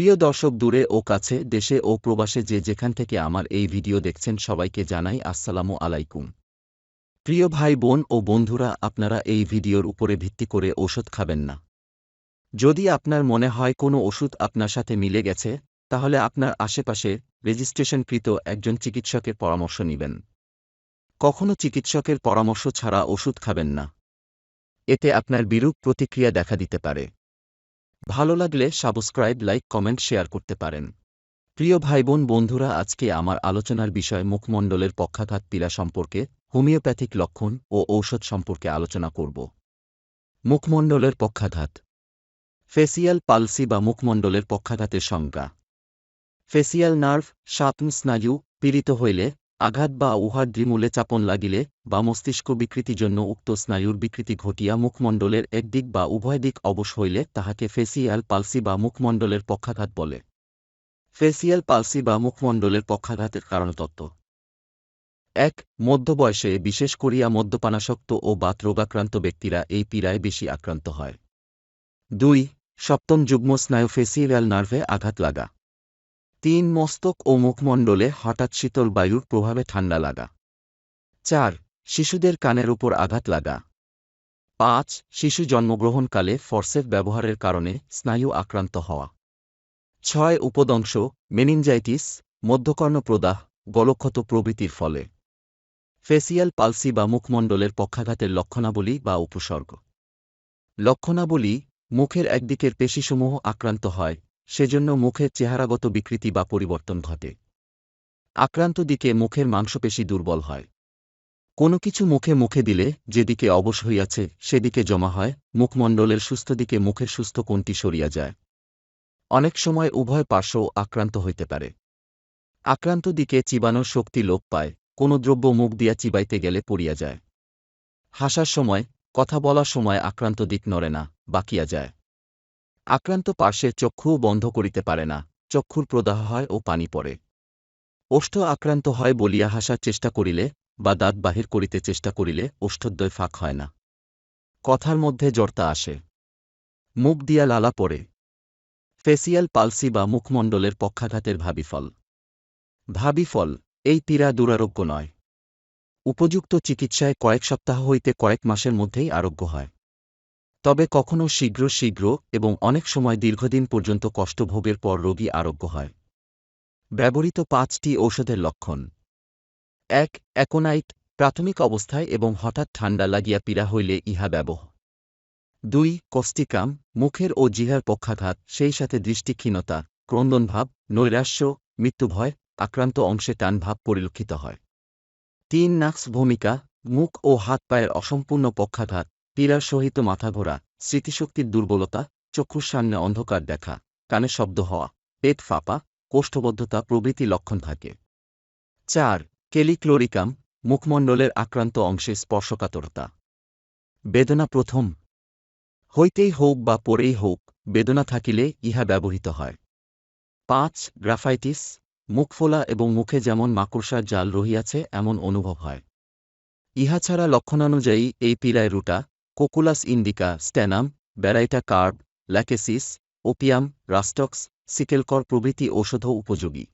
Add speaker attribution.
Speaker 1: প্রিয় দর্শক দূরে ও কাছে, দেশে ও প্রবাসে যে যেখান থেকে আমার এই ভিডিও দেখছেন সবাইকে জানাই আসসালামু আলাইকুম। প্রিয় ভাই, বোন ও বন্ধুরা, আপনারা এই ভিডিওর উপরে ভিত্তি করে ওষুধ খাবেন না। যদি আপনার মনে হয় কোনো ওষুধ আপনার সাথে মিলে গেছে, তাহলে আপনার আশেপাশে রেজিস্ট্রেশনকৃত একজন চিকিৎসকের পরামর্শ নেবেন। কখনো চিকিৎসকের পরামর্শ ছাড়া ওষুধ খাবেন না। এতে আপনার বিরূপ প্রতিক্রিয়া দেখা দিতে পারে। ভালো লাগলে সাবস্ক্রাইব, লাইক, কমেন্ট, শেয়ার করতে পারেন। প্রিয় ভাই বোন বন্ধুরা, আজকে আমার আলোচনার বিষয় মুখমণ্ডলের পক্ষাঘাত পীড়া সম্পর্কে, হোমিওপ্যাথিক লক্ষণ ও ঔষধ সম্পর্কে আলোচনা করব। মুখমণ্ডলের পক্ষাঘাত। ফেসিয়াল পালসি বা মুখমণ্ডলের পক্ষাঘাতের সংজ্ঞা। ফেসিয়াল নার্ভ সাপন স্নায়ু, পীড়িত হইলে আঘাত বা উহার দ্রিমূলে চাপন লাগিলে বা মস্তিষ্ক বিকৃতি জন্য উক্ত স্নায়ুর বিকৃতি ঘটিয়া মুখমণ্ডলের একদিক বা উভয় দিক অবশ হইলে তাহাকে ফেসিয়াল পালসি বা মুখমণ্ডলের পক্ষাঘাত বলে। ফেসিয়াল পালসি বা মুখমণ্ডলের পক্ষাঘাতের কারণতত্ত্ব। এক, মধ্যবয়সে, বিশেষ করিয়া মদ্যপানাসক্ত ও বাত রোগাক্রান্ত ব্যক্তিরা এই পীড়ায় বেশি আক্রান্ত হয়। দুই, সপ্তম যুগ্ম স্নায়ু ফেসিয়াল নার্ভে আঘাত লাগা। তিন মস্তক ও মুখমণ্ডলে হঠাৎ শীতল বায়ুর প্রভাবে ঠান্ডা লাগা। চার, শিশুদের কানের উপর আঘাত লাগা। পাঁচ, শিশু জন্মগ্রহণকালে ফরসেফ ব্যবহারের কারণে স্নায়ু আক্রান্ত হওয়া। ছয়, উপদংশ, মেনিনজাইটিস, মধ্যকর্ণ প্রদাহ, গলক্ষত প্রভৃতির ফলে। ফেসিয়াল পালসি বা মুখমণ্ডলের পক্ষাঘাতের লক্ষণাবলী বা উপসর্গ। লক্ষণাবলী, মুখের একদিকের পেশিসমূহ আক্রান্ত হয় সেজন্য মুখের চেহারাগত বিকৃতি বা পরিবর্তন ঘটে। আক্রান্ত দিকে মুখের মাংসপেশি দুর্বল হয়। কোনো কিছু মুখে মুখে দিলে যেদিকে অবশ হইয়াছে সেদিকে জমা হয়, মুখমণ্ডলের সুস্থ দিকে মুখের সুস্থ কোণটি সরিয়া যায়। অনেক সময় উভয় পার্শ্ব আক্রান্ত হইতে পারে। আক্রান্ত দিকে চিবানোর শক্তি লোপ পায়, কোনো দ্রব্য মুখ দিয়া চিবাইতে গেলে পড়িয়া যায়। হাসার সময়, কথা বলার সময় আক্রান্ত দিক নড়ে না, বাকিয়া যায়। আক্রান্ত পার্শ্বের চক্ষুও বন্ধ করিতে পারে না, চক্ষুর প্রদাহ হয় ও পানি পড়ে। ওষ্ঠ আক্রান্ত হয় বলিয়া হাসার চেষ্টা করিলে, বা দাঁত বাহির করিতে চেষ্টা করিলে ওষ্ঠদ্বয় ফাঁক হয় না। কথার মধ্যে জর্তা আসে। মুখ দিয়া লালা পড়ে। ফেসিয়াল পালসি বা মুখমণ্ডলের পক্ষাঘাতের ভাবিফল। ভাবিফল, এই পীড়া দুরারোগ্য নয়। উপযুক্ত চিকিৎসায় কয়েক সপ্তাহ হইতে কয়েক মাসের মধ্যেই আরোগ্য হয়। তবে কখনও শীঘ্র শীঘ্র এবং অনেক সময় দীর্ঘদিন পর্যন্ত কষ্টভোগের পর রোগী আরোগ্য হয়। ব্যবহৃত পাঁচটি ঔষধের লক্ষণ। এক, অ্যাকোনাইট, প্রাথমিক অবস্থায় এবং হঠাৎ ঠান্ডা লাগিয়া পীড়া হইলে ইহা ব্যবহ। দুই কস্টিকাম মুখের ও জিহার পক্ষাঘাত, সেই সাথে দৃষ্টিক্ষীণতা, ক্রন্দনভাব, নৈরাশ্য, মৃত্যুভয়, আক্রান্ত অংশে টানভাব পরিলক্ষিত হয়। তিন, নাক্স ভূমিকা, মুখ ও হাত পায়ের অসম্পূর্ণ পক্ষাঘাত পীড়ার সহিত মাথা ঘোরা, স্মৃতিশক্তির দুর্বলতা, চক্ষুর সামনে অন্ধকার দেখা, কানে শব্দ হওয়া, পেট ফাঁপা, কোষ্ঠবদ্ধতা প্রভৃতি লক্ষণ থাকে। চার কেলিক্লোরিকাম মুখমণ্ডলের আক্রান্ত অংশে স্পর্শকাতরতা। বেদনা প্রথম। হইতেই হোক বা পরেই হোক বেদনা থাকিলে ইহা ব্যবহৃত হয়। পাঁচ, গ্রাফাইটিস মুখ ফোলা এবং মুখে যেমন মাকড়সার জাল রহিয়াছে, এমন অনুভব হয়। ইহা ছাড়া লক্ষণানুযায়ী এই পীড়ায় ruta cocculus indica stannum baryta carb lachesis opium rhus tox secale cor প্রভৃতি ঔষধ উপযোগী।